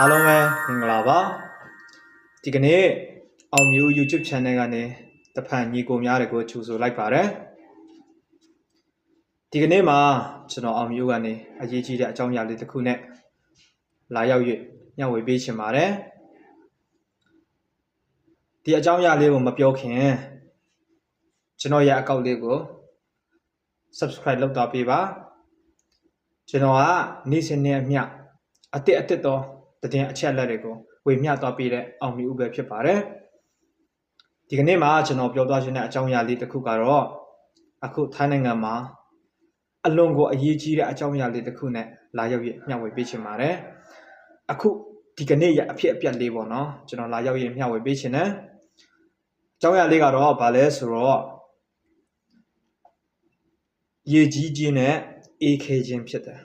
အားလုံးပဲမင်္ဂလာပါဒီကနေ့အောင်မျိုး YouTube channel ကနေတဖန်ညီကိုများတွေကိုကြိုဆိုလိုက်ပါတယ်ဒီကနေ့မှာကျွန်တော်အောင်မျိုးကနေအရေးကြီးတဲ့အကြောင်းအရာလေးတစ်ခုနဲ့လာရောက်၍ညှဝေပေးချင်ပါတယ်ဒီအကြောင်းအရာလေးကိုမပြောခင်ကျွန်တော်ရဲ့အကောင့်လေးကို subscribe လုပ်တော့ပေးပါကျွန်တော်ကနေ့စဉ်နဲ့အမျှအတစ်အတစ် သောတည်င်းအချက်လက်တွေကိုဝေမျှသွားပေးတဲ့အောင်မြူပဲဖြစ်ပါတယ်ဒီကနေ့မှာကျွန်တော်ပြောသွားခြင်းတဲ့အကြောင်းအရာလေးတစ်ခုကတော့အခုထိုင်းနိုင်ငံမှာအလွန်ကိုအရေးကြီးတဲ့အကြောင်းအရာလေးတစ်ခုနဲ့လာရောက်ရမျှဝေပေးချင်ပါတယ်အခုဒီကနေ့ရအဖြစ်အပျက်လေးပေါ့နော်ကျွန်တော်လာရောက်ရမျှဝေပေးချင်တယ်အကြောင်းအရာလေးကတော့ဗာလဲဆိုတော့ရေကြီးခြင်းနဲ့အေးခဲခြင်းဖြစ်တယ်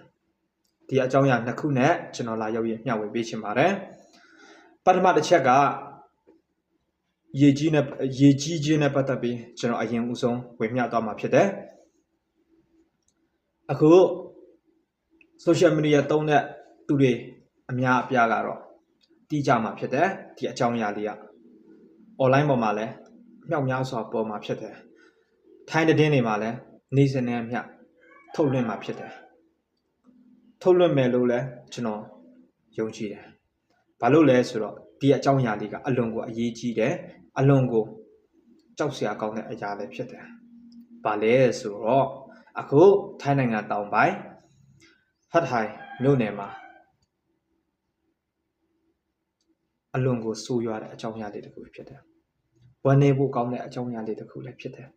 ဒီအကြောင်းအရာနှစ်ခုနဲ့ကျွန်တော်လာရောက်ရမျှဝေပေးချင်ပါတယ်ပထမတစ်ချက်ကရေကြီးနဲ့ရေကြီးခြင်းနဲ့ပတ်သက်ပြီးကျွန်တော်အရင်ဦးဆုံးဝေမျှသွားမှာဖြစ်တယ်အခု social media သုံးတဲ့သူတွေအများအပြားကတော့တီးကြမှာဖြစ်တယ်ဒီအကြောင်းအရာလေးက online ပေါ်မှာလည်းမြောက်များစွာပေါ်မှာဖြစ်တယ်ထိုင်းတဲ့တင်းတွေမှာလည်းနေ့စဉ်နဲ့အမျှထုတ်လွှင့်မှာဖြစ်တယ် ထုတ်လွှင့်မယ်လို့လည်းကျွန်တော်ယုံကြည်တယ်ဘာလို့လဲဆိုတော့ဒီအကြောင်းအရာလေးကအလွန်ကိုအရေးကြီးတယ်အလွန်ကိုကြောက်စရာကောင်းတဲ့အရာလည်းဖြစ်တယ်ဘာလဲဆိုတော့အခုထိုင်းနိုင်ငံတောင်ပိုင်းဟတ်ဟိုင်မြို့နယ်မှာအလွန်ကိုဆိုးရွားတဲ့အကြောင်းအရာလေးတစ်ခုဖြစ်တယ်ဝမ်းနေဖို့ကောင်းတဲ့အကြောင်းအရာလေးတစ်ခုလည်းဖြစ်တယ်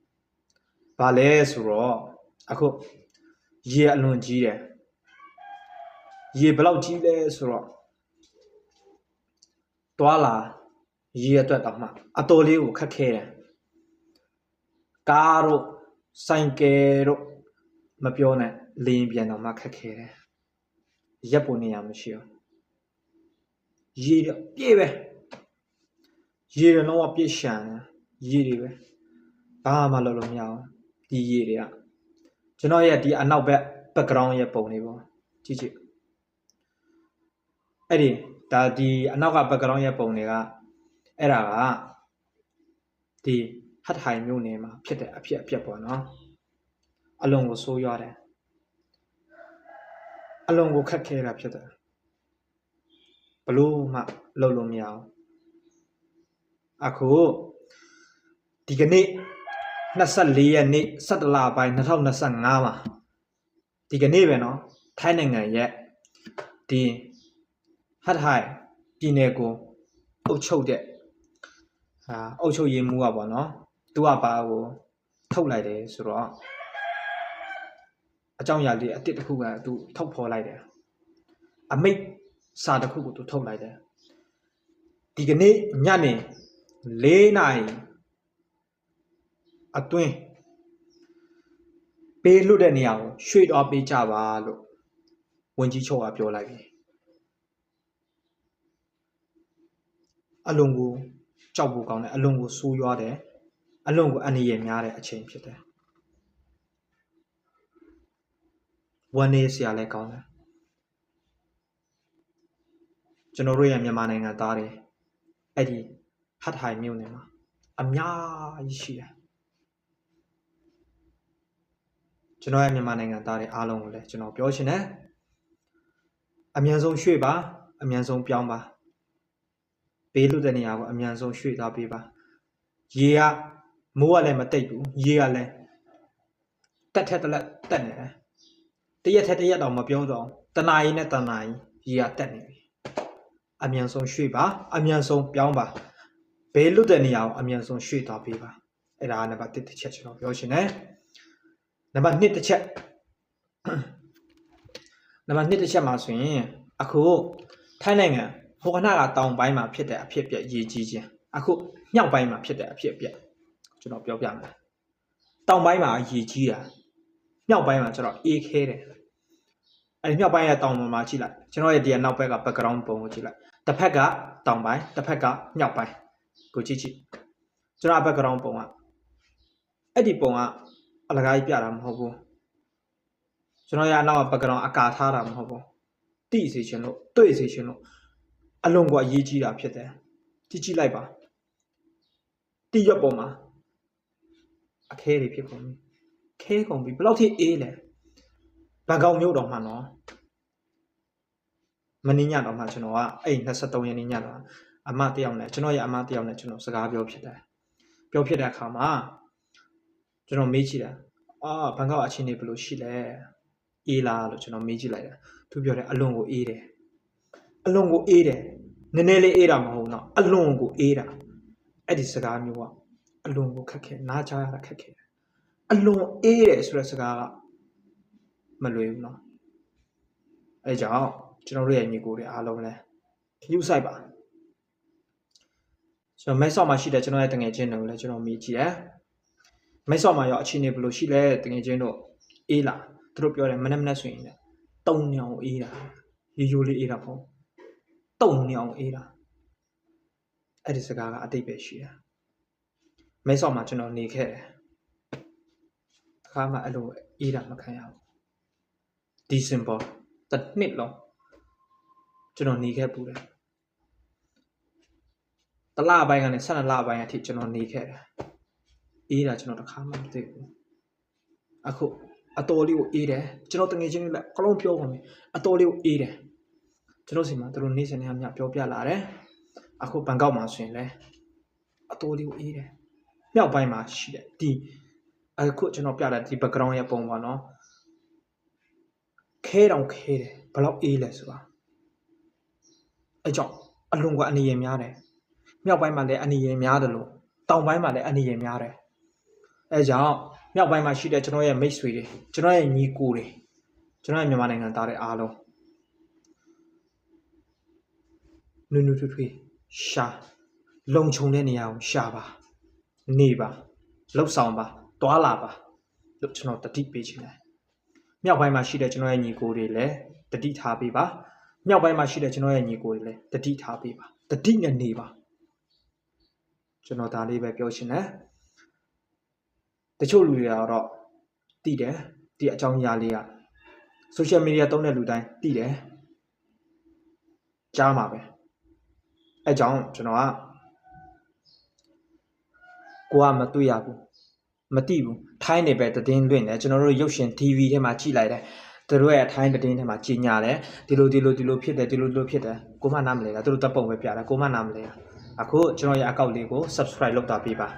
ဘာလဲဆိုတော့အခုရေအလွန်ကြီးတယ် ရေဘယ်လောက်ကြီးလဲဆိုတော့တွာလာရေအတွက်တော့မှအတော်လေးကိုခက်ခဲတယ်ကားတို့ဆိုင်ကယ်တို့မပြောနဲ့လင်းပြန်တော့မှခက်ခဲတယ်ရက်ပုံနေရမရှိဘူးရေတော့ပြည့်ပဲရေတော့တော့ပြည့်ရှံတယ်ရေတွေပဲဘာမှလုပ်လို့မရဘူးဒီရေတွေကကျွန်တော်ရဲ့ဒီအနောက်ဘက် background ရဲ့ပုံတွေပေါ့ကြည့်ကြည့် အဲ့ဒီဒါဒီအနောက်က background ရဲ့ပုံတွေကအဲ့ဒါကဒီဟတ်ဟိုင်မြို့နယ်မှာဖြစ်တဲ့အဖြစ်အပျက်ပေါ့နော်အလုံးကိုဆိုးရွားတယ်အလုံးကိုခက်ခဲတာဖြစ်တယ်ဘလို့မှလုပ်လို့မရအောင်အခုဒီကနေ့24ရက်နေ့17လပိုင်း2025မှာဒီကနေ့ပဲเนาะထိုင်းနိုင်ငံရဲ့ဒီ ဟတ်ဟိုင်ပြည်နယ်ကိုအုပ်ချုပ်တဲ့အာအုပ်ချုပ်ရေးမှူးอ่ะပေါ့နော်သူကဘာကိုထုတ်လိုက်တယ်ဆိုတော့အကြောင်းအရာလေးအတစ်တစ်ခုကသူထုတ်ဖော်လိုက်တယ်အမိတ်စာတစ်ခုကိုသူထုတ်လိုက်တယ်ဒီကနေ့ညနေ၄နာရီအတွင်းပေးလွတ်တဲ့နေရာကိုရွှေ့တော့ပေးကြပါလို့ဝန်ကြီးချုပ်ကပြောလိုက်ပြီ အလွန်ကိုကြောက်ဖို့ကောင်းတယ်အလွန်ကိုဆိုးရွားတယ်အလွန်ကိုအန္တရာယ်များတဲ့အချိန်ဖြစ်တယ်ဝန်နေစရာလည်းကောင်းတယ်ကျွန်တော်တို့ရဲ့မြန်မာနိုင်ငံသားတွေအဲ့ဒီဟတ်ဟိုင်မြို့နယ်မှာအများကြီးရှိတယ်ကျွန်တော်ရဲ့မြန်မာနိုင်ငံသားတွေအားလုံးကိုလည်းကျွန်တော်ပြောချင်တယ်အမြန်ဆုံးရွှေ့ပါအမြန်ဆုံးပြောင်းပါ ဘေးလွတ်တဲ့နေရာကိုအမြန်ဆုံးရွှေ့သွားပေးပါရေကမိုးကလည်းမတိတ်ဘူးရေကလည်းတက်ထက်တက်လက်တက်နေတယ်တရက်ထက်တရက်တော့မပြောတော့တနာရီနဲ့တနာရီရေကတက်နေပြီအမြန်ဆုံးရွှေ့ပါအမြန်ဆုံးပြောင်းပါဘေးလွတ်တဲ့နေရာကိုအမြန်ဆုံးရွှေ့သွားပေးပါအဲ့ဒါကနံပါတ်1တစ်ချက်ကျွန်တော်ပြောချင်တယ်နံပါတ်2တစ်ချက်နံပါတ်2တစ်ချက်မှာဆိုရင်အခုထိုင်းနိုင်ငံ ဟိုကနာကတောင်ပိုင်းမှာဖြစ်တဲ့အဖြစ်အပျက်ရေကြီးခြင်းအခုမြောက်ပိုင်းမှာဖြစ်တဲ့အဖြစ်အပျက်ကျွန်တော်ပြောပြမယ်တောင်ပိုင်းမှာရေကြီးတာမြောက်ပိုင်းမှာကျတော့အေးခဲတယ်အဲဒီမြောက်ပိုင်းရဲ့တောင်ပေါ်မှာကြည့်လိုက်ကျွန်တော်ရဲ့ဒီနောက်ဘက်က background ပုံကိုကြည့်လိုက်တစ်ဖက်ကတောင်ပိုင်းတစ်ဖက်ကမြောက်ပိုင်းကိုကြည့်ကြည့်ကျွန်တော် background ပုံကအဲ့ဒီပုံကအလကားကြီးပြတာမဟုတ်ဘူးကျွန်တော်ရနောက်က background အကာထားတာမဟုတ်ဘူးတိစေချင်လို့တွေ့စေချင်လို့ အလွန်ကိုအရေးကြီးတာဖြစ်တယ်ကြည့်ကြည့်လိုက်ပါတီရွက်ပေါ်မှာအခဲတွေဖြစ်ကုန်ပြီခဲကုန်ပြီဘယ်လောက်ထိအေးလဲဘန်ကောက်မြို့တော်မှာနော်မင်းညတော့မှကျွန်တော်ကအဲ့23ရက်နေ့ညတော့အမတယောက်နဲ့ကျွန်တော်ရဲ့အမတယောက်နဲ့ကျွန်တော်စကားပြောဖြစ်တယ်ပြောဖြစ်တဲ့အခါမှာကျွန်တော်မေးကြည့်တာအာဘန်ကောက်အခြေအနေဘယ်လိုရှိလဲအေးလားလို့ကျွန်တော်မေးကြည့်လိုက်တာသူပြောတယ်အလွန်ကိုအေးတယ် အလွန်ကိုအေးတယ်နည်းနည်းလေးအေးတာမဟုတ်ဘူးเนาะအလွန်ကိုအေးတာအဲ့ဒီစကားမျိုးကအလွန်ကိုခက်ခဲနားချရတာခက်ခဲအလွန်အေးတယ်ဆိုတဲ့စကားကမလွယ်ဘူးเนาะအဲကြောင့်ကျွန်တော်တို့ရဲ့ညီကိုတွေအားလုံးလဲယူဆိုင်ပါကျွန်တော်မဲဆောက်မှာရှိတဲ့ကျွန်တော်ရဲ့တငယ်ချင်းတွေကိုလည်းကျွန်တော်မေးကြည့်တယ်မဲဆောက်မှာရောအခြေအနေဘယ်လိုရှိလဲတငယ်ချင်းတို့အေးလားသူတို့ပြောတယ်မနေ့မနေ့ဆိုရင်လည်းတုံညောင်အေးတာရိုးရိုးလေးအေးတာပေါ့ တုံညောင်အေးတာအဲ့ဒီစကားကအတိတ်ပဲရှိတာမဲဆောက်မှာကျွန်တော်နေခဲ့တယ်အခါမှအဲ့လိုအေးတာမခံရဘူးဒီစင်ပေါ်တစ်နှစ်လုံးကျွန်တော်နေခဲ့ပူတယ်တလပိုင်းကနေ12လပိုင်းအထိကျွန်တော်နေခဲ့တယ်အေးတာကျွန်တော်တစ်ခါမှမသိဘူးအခုအတော်လေးကိုအေးတယ်ကျွန်တော်တငယ်ချင်းတွေလည်းကလုံးပြောကုန်ပြီအတော်လေးကိုအေးတယ် ကျွန်တော်စီမှာသူတို့နေ့စဉ်နဲ့အမျှပြောပြလာတယ်အခုဘန်ကောက်မှာဆိုရင်လည်းအတော်လေးကိုအေးတယ်မြောက်ပိုင်းမှာရှိတယ်ဒီအခုကျွန်တော်ပြတဲ့ဒီ background ရဲ့ပုံပါနော်ခဲတောင်ခဲတယ်ဘယ်လောက်အေးလဲဆိုတာအဲကြောင့်အလွန်ကအနည်းရများတယ်မြောက်ပိုင်းမှာလည်းအနည်းရများတယ်လို့တောင်ပိုင်းမှာလည်းအနည်းရများတယ်အဲကြောင့်မြောက်ပိုင်းမှာရှိတဲ့ကျွန်တော်ရဲ့မိတ်ဆွေတွေကျွန်တော်ရဲ့ညီကိုတွေကျွန်တော်ရဲ့မြန်မာနိုင်ငံသားတွေအားလုံး နုနုထွေးထွေးရှာလုံခြုံတဲ့နေရာကိုရှာပါနေပါလှုပ်ဆောင်ပါတွာလာပါလို့ကျွန်တော်တတိပေးချင်တယ်မြောက်ပိုင်းမှာရှိတဲ့ကျွန်တော်ရဲ့ညီကိုတွေလည်းတတိထားပေးပါမြောက်ပိုင်းမှာရှိတဲ့ကျွန်တော်ရဲ့ညီကိုတွေလည်းတတိထားပေးပါတတိနဲ့နေပါကျွန်တော်ဒါလေးပဲပြောချင်တယ်တချို့လူတွေကတော့တည်တယ်ဒီအကြောင်းအရာလေးက social media သုံးတဲ့လူတိုင်းတည်တယ်ကြားမှာပဲ အဲကြောင့်ကျွန်တော်ကကိုကမတွေ့ရဘူးမသိဘူးထိုင်းနေပဲသတင်းလွင့်တယ်ကျွန်တော်တို့ရုပ်ရှင် TV ထဲမှာကြည့်လိုက်တယ်သူတို့ရဲ့ထိုင်းသတင်းထဲမှာကြီးညာတယ်ဒီလိုဒီလိုဒီလိုဖြစ်တယ်ဒီလိုဒီလိုဖြစ်တယ်ကိုမနားမလဲတာသူတို့တပ်ပုံပဲပြတာကိုမနားမလဲတာအခုကျွန်တော်ရဲ့ account လေးကို subscribe လုပ်တာပေးပါ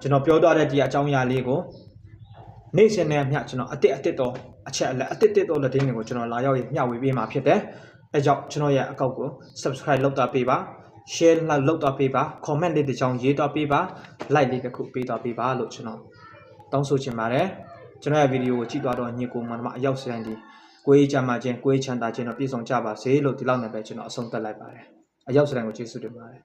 ကျွန်တော်ပြောသွားတဲ့ဒီအကြောင်းအရာလေးကိုနေ့စဉ်နဲ့အမျှကျွန်တော်အစ်စ်အစ်စ်တော့အချက်အလက်အစ်စ်တစ်တော့လက်တင်းတွေကိုကျွန်တော်လာရောက်ရမျှဝေပေးမှာဖြစ်တယ်အဲကြောင့်ကျွန်တော်ရဲ့ account ကို subscribe လုပ်တာပေးပါ share လောက်လုပ်တော့ပေးပါ comment လေးတစ်ချောင်းရေးတော့ပေးပါ like လေးတစ်ခုပေးတော့ပေးပါလို့ကျွန်တော်တောင်းဆိုချင်ပါတယ်ကျွန်တော်ရဲ့ဗီဒီယိုကိုကြည့်သွားတော့ညီကိုမနမအရောက်စတိုင်းဒီကိုရေးချမ်းသာခြင်းကိုရေးချမ်းသာခြင်းတော့ပြည့်စုံကြပါစေလို့ဒီလောက်နဲ့ပဲကျွန်တော်အဆုံးသတ်လိုက်ပါတယ်အရောက်စတိုင်းကိုကျေးဇူးတင်ပါတယ်